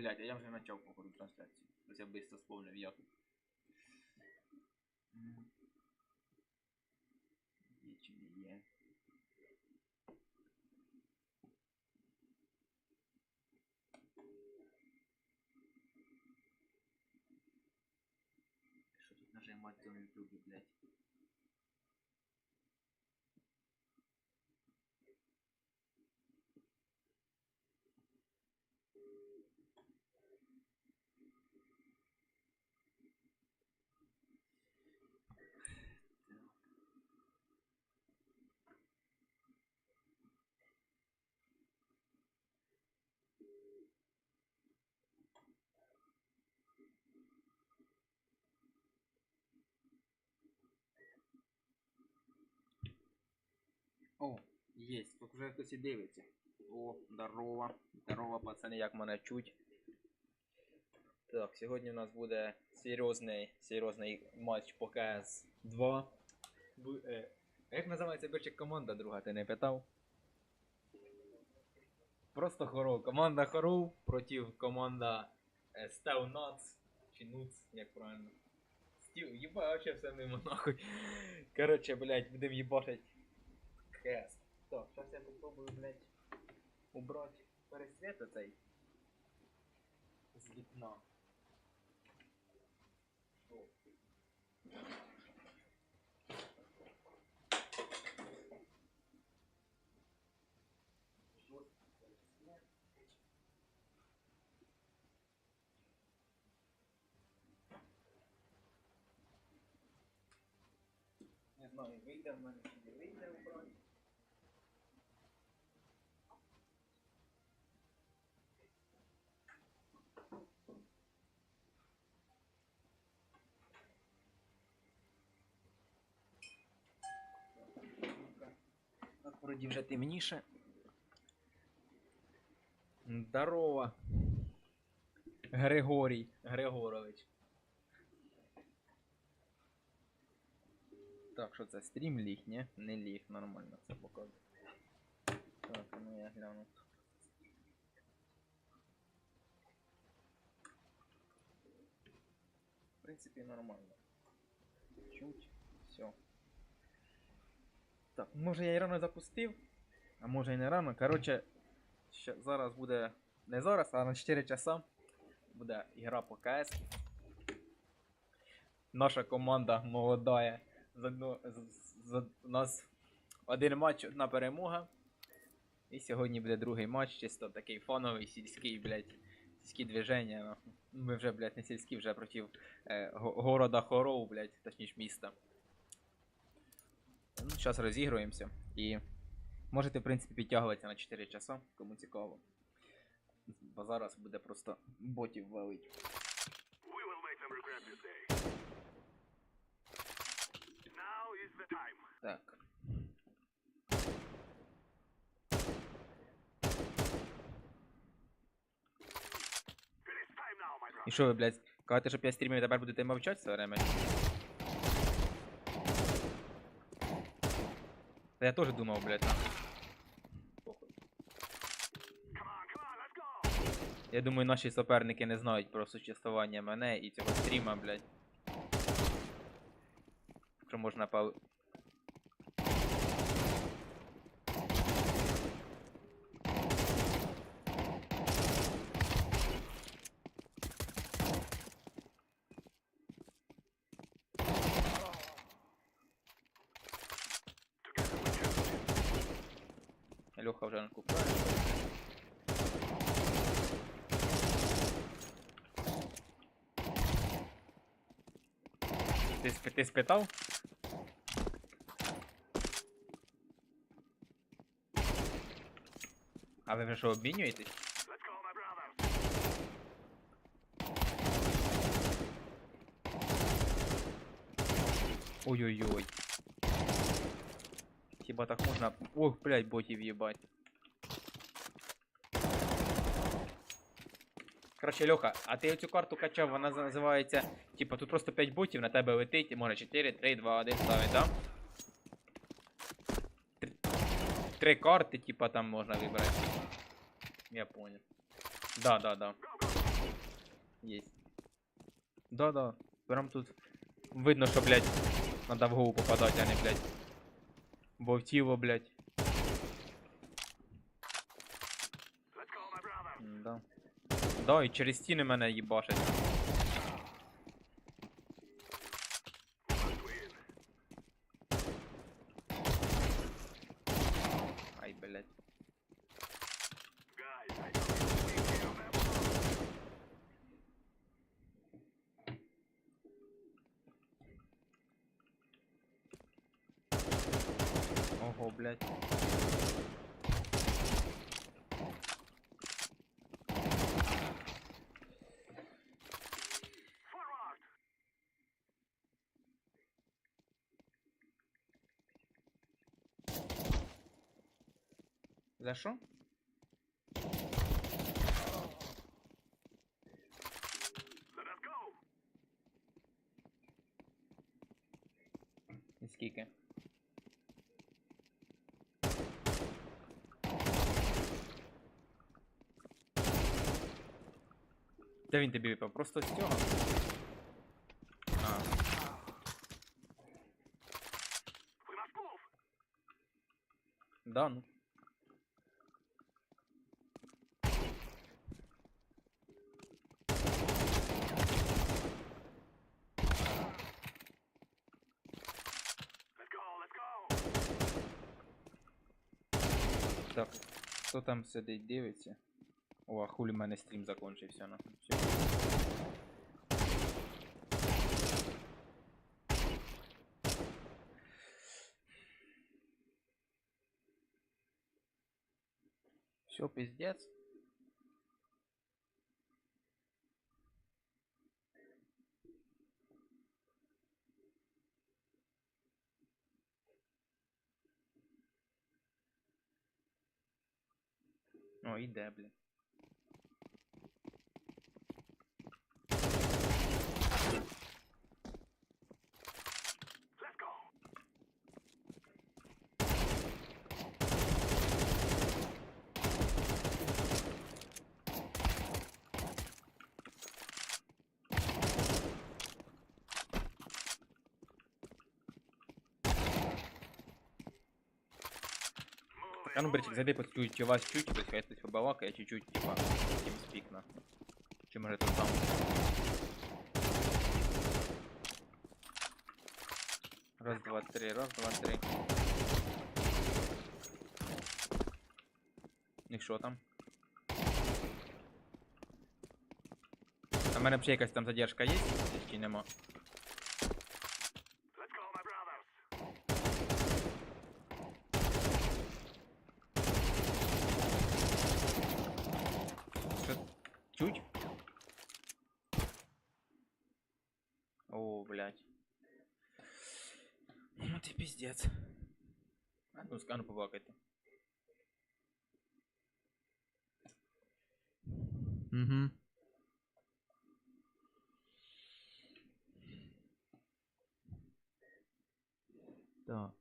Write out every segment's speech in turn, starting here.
Блять, а я вже почав походу трансляцію. Ось я швидко сповнив я тут. М. Є чи не є? Що тут нажимати в цьому ютубі, блять? Єсть, тут вже хтось і дивиться. О, здорово. Здорово, пацани, як мене чуть. Так, сьогодні у нас буде серйозний, серйозний матч по КС 2. Бу- е, як називається бірчик команда, друга, ти не питав? Просто хоров. Команда хоров проти команда е, Стев Нац. Чи Нуц, як правильно. Стів, їба, вообще все мимо нахуй. Короче, блядь, будем їбашить КС. Так, сейчас я попробую, блядь, убрать пересвет оцей з вікна. Не знаю, вийде в мене чи не вийде убрати. Так, вроді вже темніше. Здорово. Григорій Григорович. Так, що це стрім ліг, ні? Не ліг, нормально все показує. Так, ну я гляну. В принципі, нормально. Чуть. Все. Так, може я і рано запустив, а може і не рано. Коротше, зараз буде. Не зараз, а на 4 часа буде ігра по КС. Наша команда молодая. З одно, з, з, у нас один матч, одна перемога. І сьогодні буде другий матч, чисто такий фоновий, сільський, блядь, сільські движення. Ми вже, блядь, не сільські, вже проти е, города Хоров, блядь, точніше міста. Зараз розігруємося і можете, в принципі, підтягуватися на 4 часа, кому цікаво. Бо зараз буде просто ботів валить. Так. І що ви, блядь, кажете, щоб я стрімив, тепер будете мовчати все время? Та я теж думав, блядь, нахуй. Я думаю, наші суперники не знають про существування мене і цього стріма, блядь. Що можна Ти, сп- ти спитав? А ви вже що обмінюєтесь? Let's go, my brother. Ой-ой-ой. Хіба так можна. Ох, блядь, ботів їбать. Короче, Льоха, а ти цю карту качав, вона називається. Типа тут просто 5 ботів на тебе летить, і може 4, 3, 2, 1 ставить, да? Три, три карти, типа там можна вибрати. Я понял. Да, да, да. Go, go, go. Єсть. Да-да. Прям тут видно, що, блядь, надо в голову попадати, а не, блядь. Бо в тіло, блядь. Да, і через стіни мене їбашать. Must win. Ай, блядь. Guys, I За що? І скільки? Де він тобі випав? Просто з цього? А, ну. Там сидить, дивиться? О, а хулі в мене стрім закончився, нахуй. Все. Все, пиздец. О, іде, А ну, Берчик, move зайди почуть, чи вас чуть, то хтось хай хтось побалакає, чуть-чуть, типа, TeamSpeak, нахуй. Чи може тут там. Раз, два, три, раз, два, три. І що там? А в мене взагалі якась там задержка є? Чи нема? О, блядь. Ну ты пиздец. А ну скану побакайте. Угу. Так.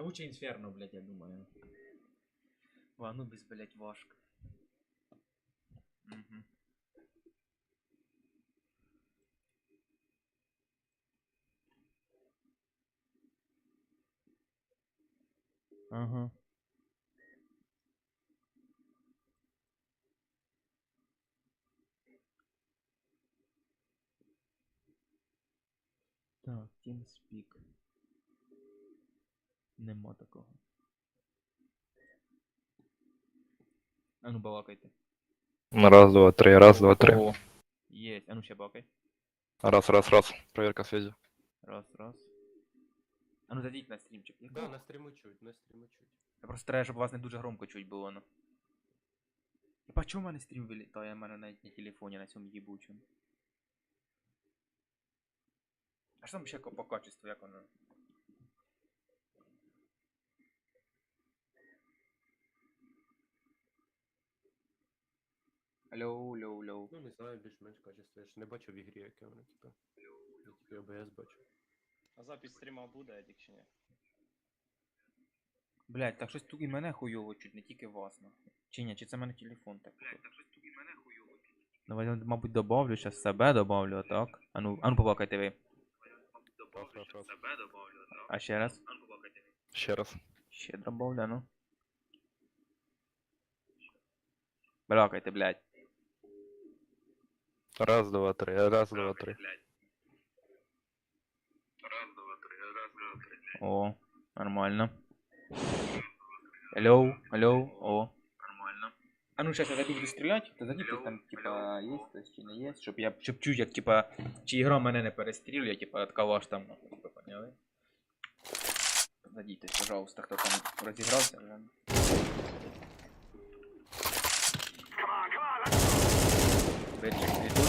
Та лучше інферно, блядь, я думаю. Ну без, блядь, важко. Угу. Ага. Так, TeamSpeak. Нема такого. А ну балакайте. Раз, два, три, раз, два, три. О, Есть. А ну ще балакай. Раз, раз, раз. Проверка связи. Раз, раз. А ну зайдіть на стрімчик. Да, на стріму чуть, на стріму чуть. я просто треба, щоб вас не дуже громко чуть було, ну. Я чому в мене стрім вилітає? У мене навіть на телефоні на цьому їбучому. А що там ще по качеству, як воно? Алло, алло, алло. Ну не знаю, більш-менш качество. Я ж не бачу в ігрі, яке воно, типу. Я тільки ОБС бачу. А запись стріма буде, Едік, чи ні? Блять, так щось тут і мене хуйово чуть, не тільки вас, нахуй. Чи ні, чи це в мене телефон так? Блять, так щось тут і мене хуйово чуть. Давай, я, мабуть, добавлю, щас себе добавлю, а так? А ну, а ну побакайте ви. Раз, раз, раз. А ще раз? Ще раз. Ще добавлю, ну. Балакайте, блять. Раз, два, три. Раз, два, три. Раз, два, три, раз, два, три. О, нормально. Алло, алло, о, нормально. А ну сейчас я зайду буду стріляти, то зайдіть там, типа, є хтось чи не є, щоб я щоб чуть, як типа, чи ігра мене не перестрілює, типа, от калаш там, нахуй, типа, поняли? Зайдіть, пожалуйста, хто там розігрався вже. Беріть, йдуть.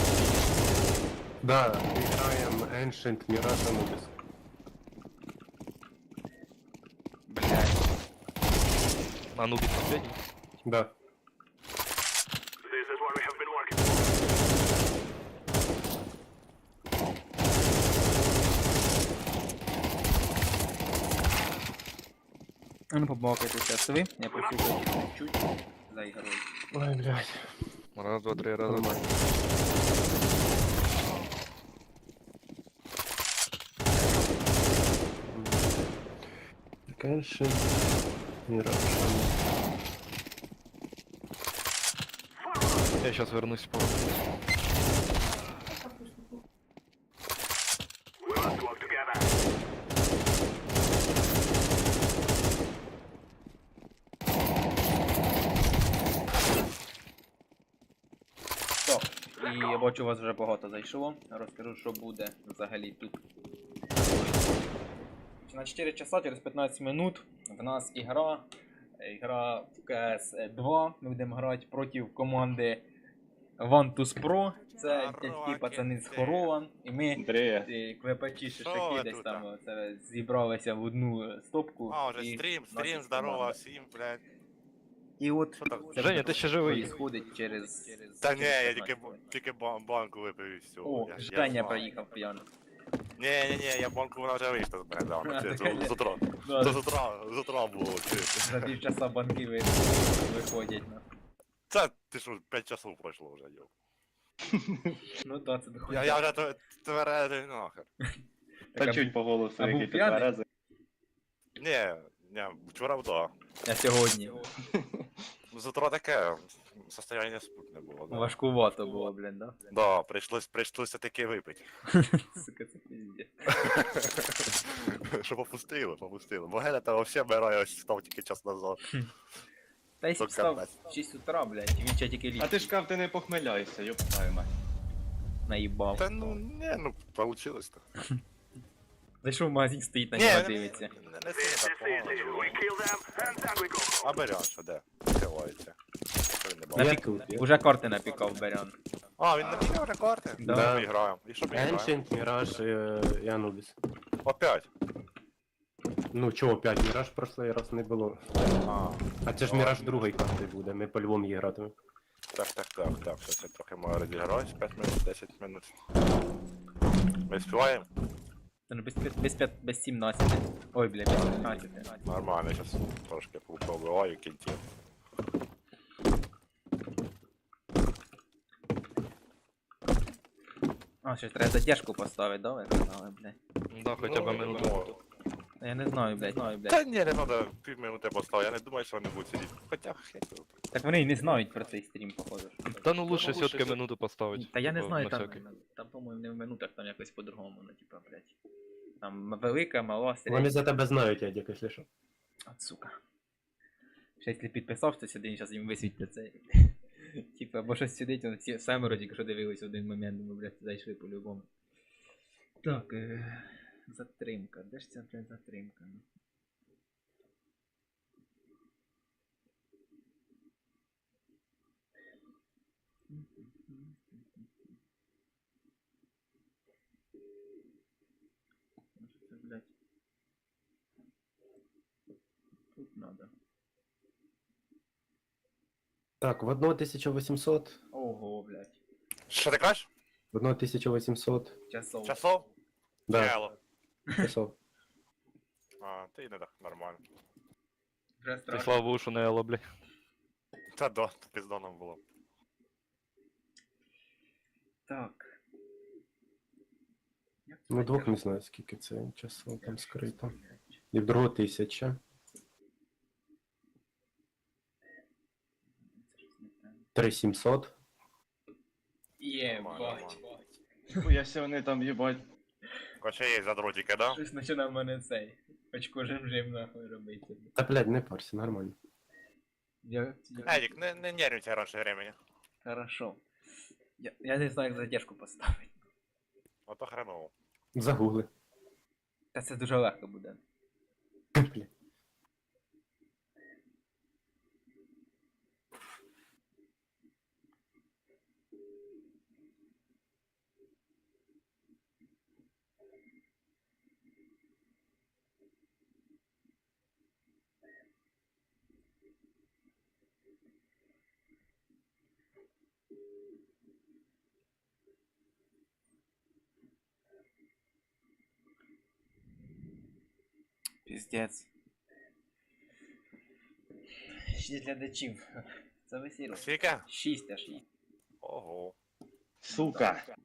Да, играем Ancient Mirage Anubis. Блядь. А ну последний. Да. This is what we have been working for. А ну побалакайте сейчас ви, я послухаю чуть за ігрою. Ой, блядь. Раз, два, три. Раз, два, Mirage Anubis. Я сейчас вернусь по і я бачу, у вас вже багато зайшло. Розкажу, що буде взагалі тут. На 4 часа через 15 минут в нас ігра. Ігра в CS 2. Ми будемо грати проти команди Vantus Pro. Це ті пацани з Хорова. І ми е, квепачі Що шишаки десь там це, зібралися в одну стопку. А, уже і стрім, стрім, здорово всім, блядь. І от Що Женя, ти ще живий. происходить через. через Та ні, через я 15 тільки, хвилин. тільки бан- банку випив і все. О, я, Женя знаю. проїхав п'яний. Ні, ні, ні, я банку вона вже вийшла з мене давно. А, Це таке з- з утра. Да, Це з утра, з утра було. За півчаса банки ви- виходять. ну. Це ти що, 5 часов пройшло вже, йо. Ну так, це Я, доходить. я вже тв- тверезий нахер. Та чуть по голосу, а був який ти п'яний? тверезий. Ні, ні, вчора да. А сьогодні. З утра таке состояння спутне було. Да, Важкувато було, блін, да? да прийшлось, прийшлося таки випити. Сука, це піздець. Що попустили, попустили. Бо Геля та взагалі бирає ось став тільки час назад. Та встав капець. в 6 утра, блядь, він ще тільки А літ ти ж кав, ти не похмеляйся, твою мать. наїбав. Та ну, не, ну, получилось так. Зайшов в магазин, стоїть на нього дивиться. А Берян, що де? Не На бачить? пік... тут, я. Уже карти напікав Берян. А, він написав вже карти? Да. Що ми граємо? І що ми граємо? Ancient Mirage е, і Anubis. Опять. Ну чого, 5 Mirage прошлий раз не було. А, А це ж Mirage другої карти буде, ми по-любому її гратимемо. так, так, так, так. Щось я трохи маю розіграюсь, 5 минут, 10 минут. Ми співаємо? Ну без, без, без 17. Ой, блядь, без 15. Нормально, зараз трошки побиваю кінців. А, щось треба задержку поставити, да, ви казали, блядь. Да, хоча б Ну, минуту. ну, Та Я не знаю, блядь, знаю, блядь. Та ні, не треба пів минути поставити, я не думаю, що вони будуть сидіти. Хоча хай. Так вони і не знають про цей стрім, походу. Та ну лучше все-таки минуту поставить. Та я не типа, знаю, на там, всякий. там, по-моєму, не в минутах, там якось по-другому, ну, блядь. Там велика, мала, середня. Вони за тебе знають, я якщо що. От сука. Ще якщо підписав хтось один, зараз їм висвітлять це. Типа, або щось сидить, вони ці семеро тільки що дивились в один момент, думаю, блядь, зайшли по-любому. Так, е... затримка. Де ж ця, блядь, затримка? Ну, Так, в 1800, Ого, блядь. Що ти кажеш? в 1800. Часов. Часов? Да. Чало. Писав. А, ти не так нормально. Вже Ти страшно. слава Богу, що не ело, блядь. Та до, піздоном було. Так. Як Ну, це двох не знаю, скільки це часу там скрито. І в другого тисяча. Це щось не те. 3700. Єбать. Хуяся вони там їбать. Хоча є задротики, да? Щось починає в мене цей. Очко жим-жим нахуй робити. Та блядь, не парся, нормально. Я... я- Едік, не, не нервничай раніше времени. Хорошо. Я, я не знаю, як задержку поставити. Ото хреново. Загугли. Та це дуже легко буде. Блядь. Піздець. Шість глядачів. Це весіло. Скільки? Шість аж шість. Ого. Сука.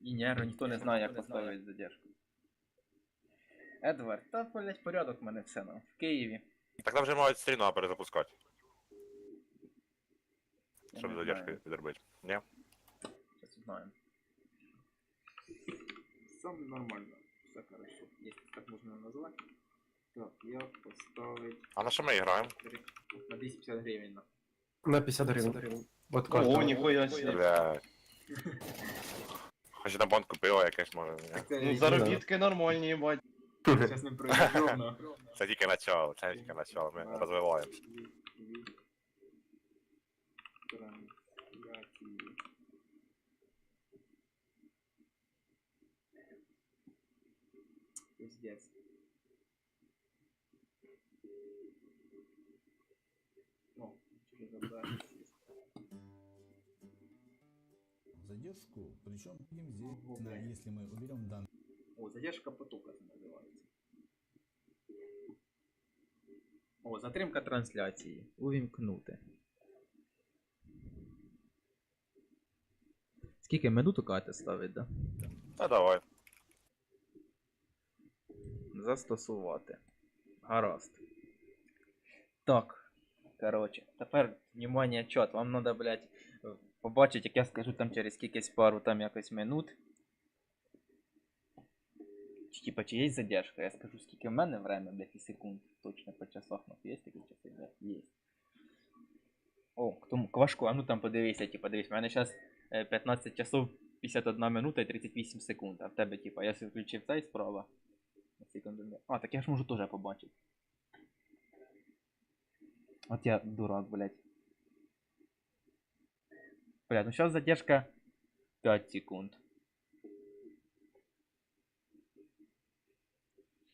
І нервно, ніхто не знає, як поставити задержку. Едвард, та блять порядок в мене все ну. В Києві. Так там вже мають стріну перезапускати, Я щоб не задержки знаю. підробити. Ні? Сейчас узнаем. Сам нормально. Все хорошо. Если так можно назвать. Так, я поставить А на що ми граємо? на 250 гривен. на. На 50 гривень. От О, ніхуя. Бля. Хоч на банку пива якесь може. ні? Так Ну, заробітки нормальні, їбать. Сейчас не пройдем на. Це тільки начало, це тільки начало, ми розвиваємося. Пиздец. О, чужие задачи. задержку, причем видим здесь, да, если мы уберем данные. О, задержка потока це називається. О, затримка трансляції. Увімкнути. Скільки минут Катя ставить, да? Та давай. Застосувати. Гаразд. Так. Короче, тепер, внимание, чат. Вам надо, блядь, побачити, як я скажу там через кількись пару там якось минут. Чи, типа, чи є задержка? Я скажу, скільки в мене время, блядь, і секунд. Точно по часах, ну, є такі часи, блядь, є. О, к тому квашку, а ну там подивися, типа, дивись, в мене зараз 15 часов 51 минута і 38 секунд, а в тебе, типа, я включив цей справа. Секунду. А, так я ж можу теж побачити. От я дурак, блядь. Блядь, ну сейчас задержка 5 секунд.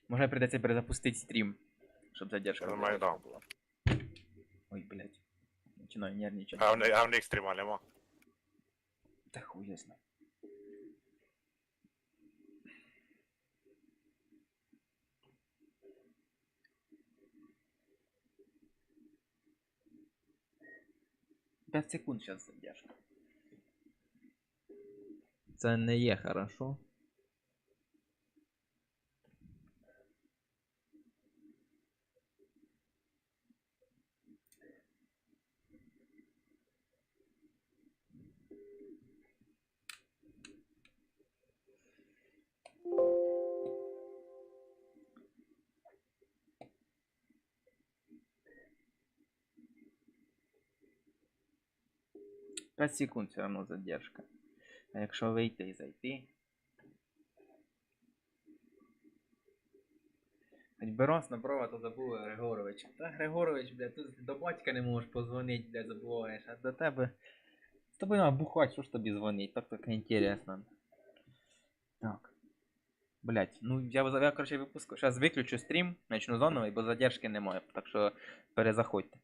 Може придеться перезапустити стрім, щоб задержка думаю, да. була. Ой, блядь. Начинаю нервничать. А в них- а в них стріма нема. Да хуй я знаю. Пять секунд сейчас задержка. Це не є хорошо. Пять секунд все равно задержка. А якщо вийти і зайти. Би раз направо, то забув Григорович. Та Григорович, блядь, тут до батька не можеш позвонити, блядь, забуваєш, а до тебе. З тобою треба бухать, що ж тобі дзвонить, так так неінтересно. Так. Блять, ну я, я короче, випуску. Зараз виключу стрім, начну заново, бо задержки немає, так що перезаходьте.